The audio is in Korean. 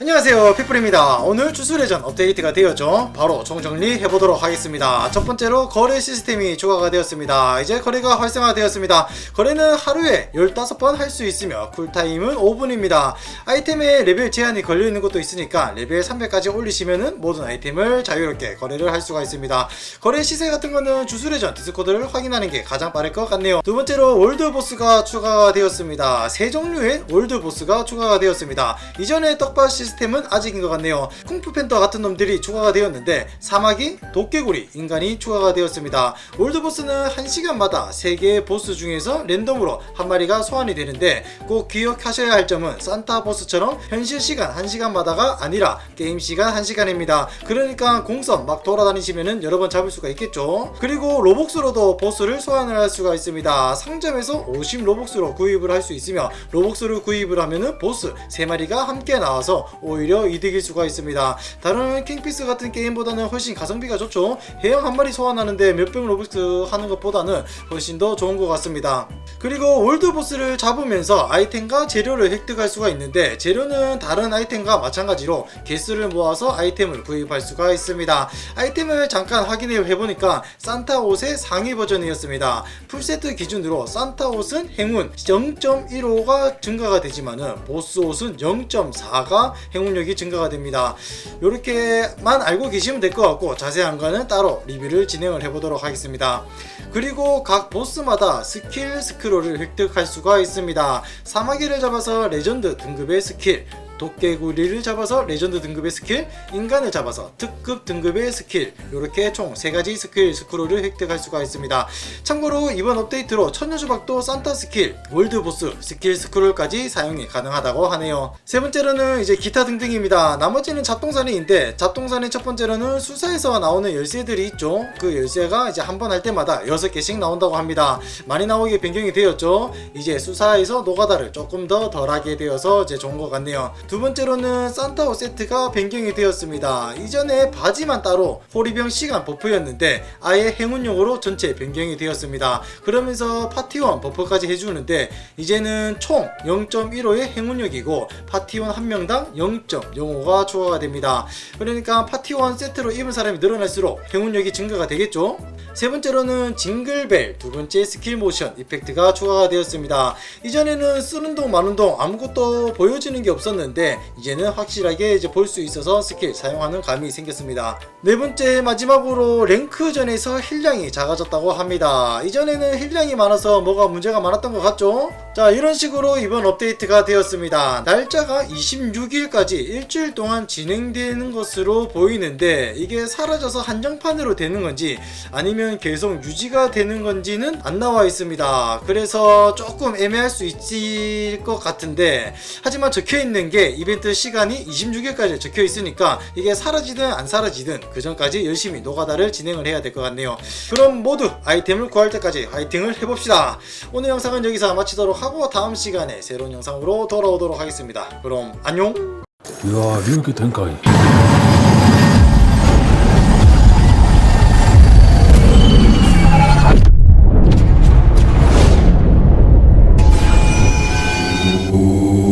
안녕하세요 핏불입니다. 오늘 주술회전 업데이트가 되었죠? 바로 총정리 해보도록 하겠습니다. 첫 번째로 거래 시스템이 추가가 되었습니다. 이제 거래가 활성화되었습니다. 거래는 하루에 15번 할 수 있으며 쿨타임은 5분입니다. 아이템에 레벨 제한이 걸려있는 것도 있으니까 레벨 300까지 올리시면은 모든 아이템을 자유롭게 거래를 할 수가 있습니다. 거래 시세 같은 거는 주술회전 디스코드를 확인하는 게 가장 빠를 것 같네요. 두 번째로 월드보스가 추가가 되었습니다. 세 종류의 월드보스가 추가가 되었습니다. 이전에 떡밥 시 스템은 아직인 것 같네요. 쿵푸 팬더 같은 놈들이 추가가 되었는데 사마귀, 도깨구리, 인간이 추가가 되었습니다. 월드보스는 1시간마다 3개의 보스 중에서 랜덤으로 한 마리가 소환이 되는데 꼭 기억하셔야 할 점은 산타 보스처럼 현실 시간 1시간마다가 아니라 게임 시간 1시간입니다. 그러니까 공선 막 돌아다니시면은 여러 번 잡을 수가 있겠죠. 그리고 로복스로도 보스를 소환을 할 수가 있습니다. 상점에서 50 로복스로 구입을 할 수 있으며 로복스를 구입을 하면은 보스 3마리가 함께 나와서 오히려 이득일 수가 있습니다. 다른 킹피스 같은 게임보다는 훨씬 가성비가 좋죠. 해양 한 마리 소환하는데 몇백 로벅스 하는 것보다는 훨씬 더 좋은 것 같습니다. 그리고 월드 보스를 잡으면서 아이템과 재료를 획득할 수가 있는데 재료는 다른 아이템과 마찬가지로 개수를 모아서 아이템을 구입할 수가 있습니다. 아이템을 잠깐 확인해 해보니까 산타 옷의 상위 버전이었습니다. 풀세트 기준으로 산타 옷은 행운 0.15가 증가가 되지만은 보스 옷은 0.4가 행운력이 증가가 됩니다. 이렇게만 알고 계시면 될 것 같고 자세한 거는 따로 리뷰를 진행을 해보도록 하겠습니다. 그리고 각 보스마다 스킬 스 크롤을 획득할 수가 있습니다. 사마귀를 잡아서 레전드 등급의 스킬, 도깨구리를 잡아서 레전드 등급의 스킬, 인간을 잡아서 특급 등급의 스킬, 이렇게 총 3가지 스킬 스크롤을 획득할 수가 있습니다. 참고로 이번 업데이트로 천녀주박도 산타 스킬, 월드보스 스킬 스크롤까지 사용이 가능하다고 하네요. 세 번째로는 이제 기타 등등입니다. 나머지는 잡동사니인데 잡동사니 첫 번째로는 수사에서 나오는 열쇠들이 있죠. 그 열쇠가 이제 한 번 할 때마다 6개씩 나온다고 합니다. 많이 나오게 변경이 되었죠. 이제 수사에서 노가다를 조금 더 덜하게 되어서 이제 좋은 것 같네요. 두 번째로는 산타옷 세트가 변경이 되었습니다. 이전에 바지만 따로 호리병 시간 버프였는데 아예 행운용으로 전체 변경이 되었습니다. 그러면서 파티원 버프까지 해주는데 이제는 총 0.15의 행운력이고 파티원 한 명당 0.05가 추가가 됩니다. 그러니까 파티원 세트로 입은 사람이 늘어날수록 행운력이 증가가 되겠죠? 세 번째로는 징글벨 두 번째 스킬 모션 이펙트가 추가가 되었습니다. 이전에는 쓰는 동 마는 동 아무것도 보여지는 게 없었는데 이제는 확실하게 이제 볼 수 있어서 스킬 사용하는 감이 생겼습니다. 네 번째 마지막으로 랭크전에서 힐량이 작아졌다고 합니다. 이전에는 힐량이 많아서 뭐가 문제가 많았던 것 같죠? 자 이런 식으로 이번 업데이트가 되었습니다. 날짜가 26일까지 일주일 동안 진행되는 것으로 보이는데 이게 사라져서 한정판으로 되는 건지 아니면 아니면 계속 유지가 되는 건지는 안 나와 있습니다. 그래서 조금 애매할 수 있을 것 같은데 하지만 적혀 있는 게 이벤트 시간이 26일까지 적혀 있으니까 이게 사라지든 안 사라지든 그 전까지 열심히 노가다를 진행을 해야 될 것 같네요. 그럼 모두 아이템을 구할 때까지 화이팅을 해봅시다. 오늘 영상은 여기서 마치도록 하고 다음 시간에 새로운 영상으로 돌아오도록 하겠습니다. 그럼 안녕. 이야 이렇게 된가이. Ooh.